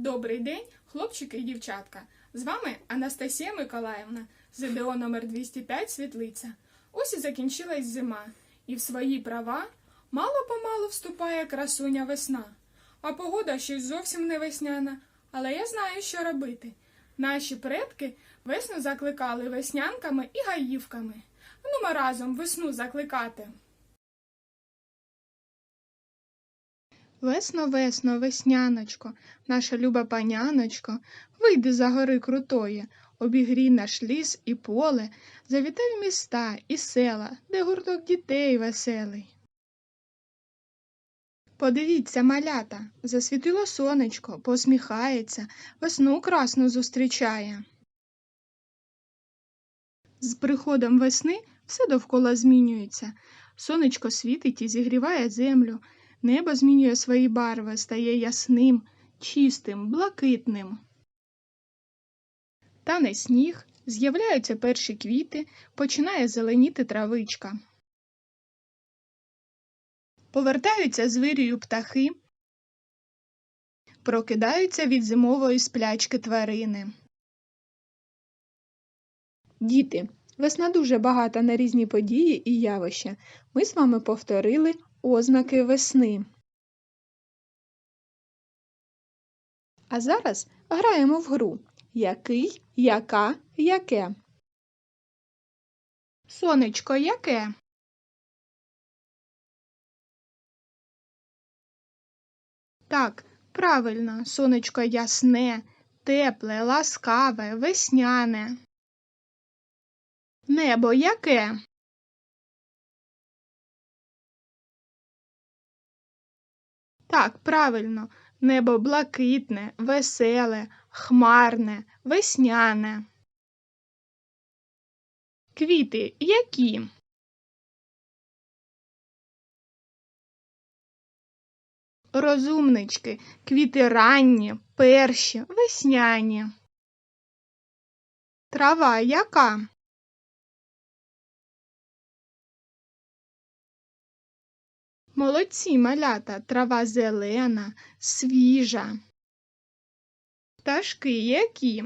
Добрий день, хлопчики і дівчатка. З вами Анастасія Миколаївна, ЗДО номер 205 Світлиця. Ось і закінчилась зима, і в свої права мало-помалу вступає красуня весна. А погода ще зовсім не весняна, але я знаю, що робити. Наші предки весну закликали веснянками і гаївками. Ну, ми разом весну закликати. Весно, весно, весняночко, наша люба паняночко, вийди за гори крутої, обігрій наш ліс і поле, завітай в міста і села, де гурток дітей веселий. Подивіться, малята, засвітило сонечко, посміхається, весну красну зустрічає. З приходом весни все довкола змінюється. Сонечко світить і зігріває землю. Небо змінює свої барви, стає ясним, чистим, блакитним. Тане сніг, з'являються перші квіти, починає зеленіти травичка. Повертаються з вирію птахи, прокидаються від зимової сплячки тварини. Діти, весна дуже багата на різні події і явища. Ми з вами повторили ознаки весни. А зараз граємо в гру. Який, яка, яке. Сонечко яке? Так, правильно, сонечко ясне, тепле, ласкаве, весняне. Небо яке? Так, правильно, небо блакитне, веселе, хмарне, весняне. Квіти які? Розумнички, квіти ранні, перші, весняні. Трава яка? Молодці, малята, трава зелена, свіжа. Пташки які?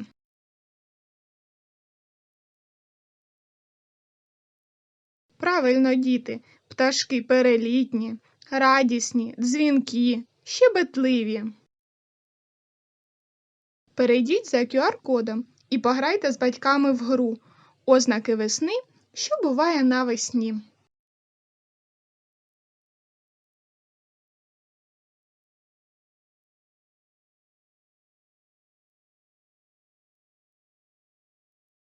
Правильно, діти, пташки перелітні, радісні, дзвінкі, щебетливі. Перейдіть за QR-кодом і пограйте з батьками в гру Ознаки весни, що буває навесні.